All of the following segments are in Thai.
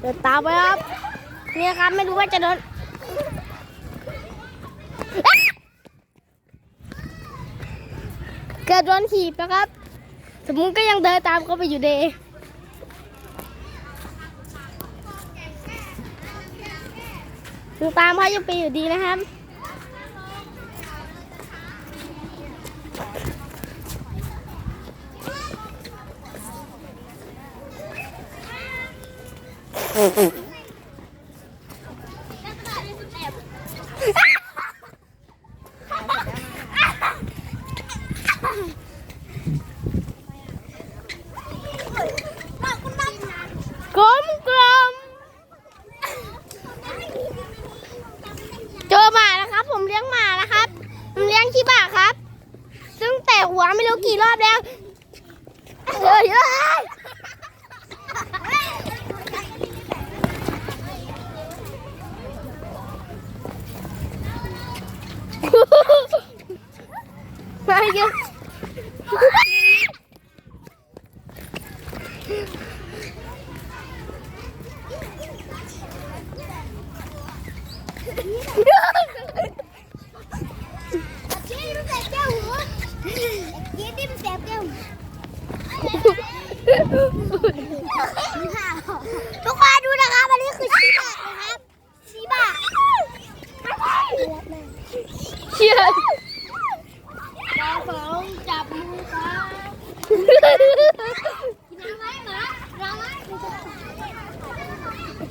เดินตามไปครับ เนี่ยครับไม่รู้ว่าจะโดนเกิดโดนถีบนะครับ สมมุติก็ยังเดินตามเขาไปอยู่เดียังตามเขายังไปอยู่ดีนะครับ กลมกลมเจอหมาแล้วครับ ผมเลี้ยงหมานะครับผมเลี้ยงชิบะครับ ซึ่งแต่หัวไม่รู้กี่รอบแล้วเฮ้ยเฮ้ยมาเยอะ ทุกคนดูนะครับอันนี้คือชีบะนะครับชีบะเชียร์สองจับมือครับกินอะไรหมาร้องไหม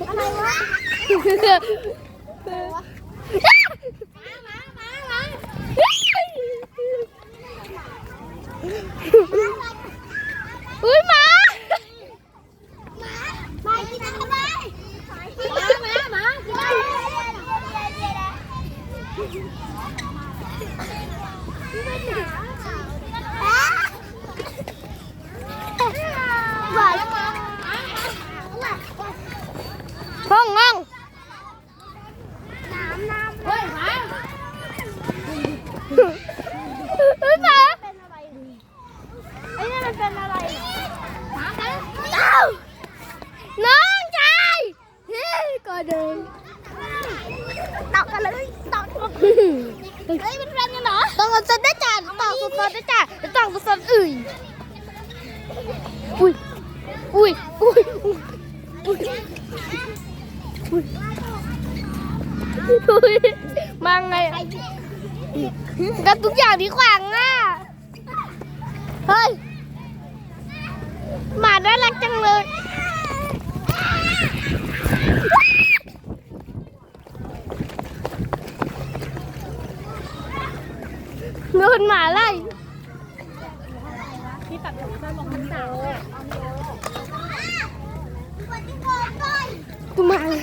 อะไรวะหมาหมาหมาอุ้ยหมา หมาหมากินอะไรหมาหมาหมากินอะไรห้องห้องน้ำน้ำเฮ้ยหมาเฮ้ยหมาเป็นอะไรไอ้นี่มันเป็นอะไรหมาเอ้า น้องชายเฮ้ยก็ เดินตอกกันเลยตอกเฮ้ยเป็นแฟนกันเหรอตอกสดๆได้จ้ะตอกสดๆได้จ้ะตอกสดๆอื่นอุ้ยอุ้ยอุ้ยอุ้ยอุ้ยอุ้ยอุ้ยมาไงกับทุกอย่างที่ขวางอะเฮ้ยหมาน่ารักจังเลย โดนหมาไล่ ที่ตัดผมสั้นบอกมันสาวตัวมาเลย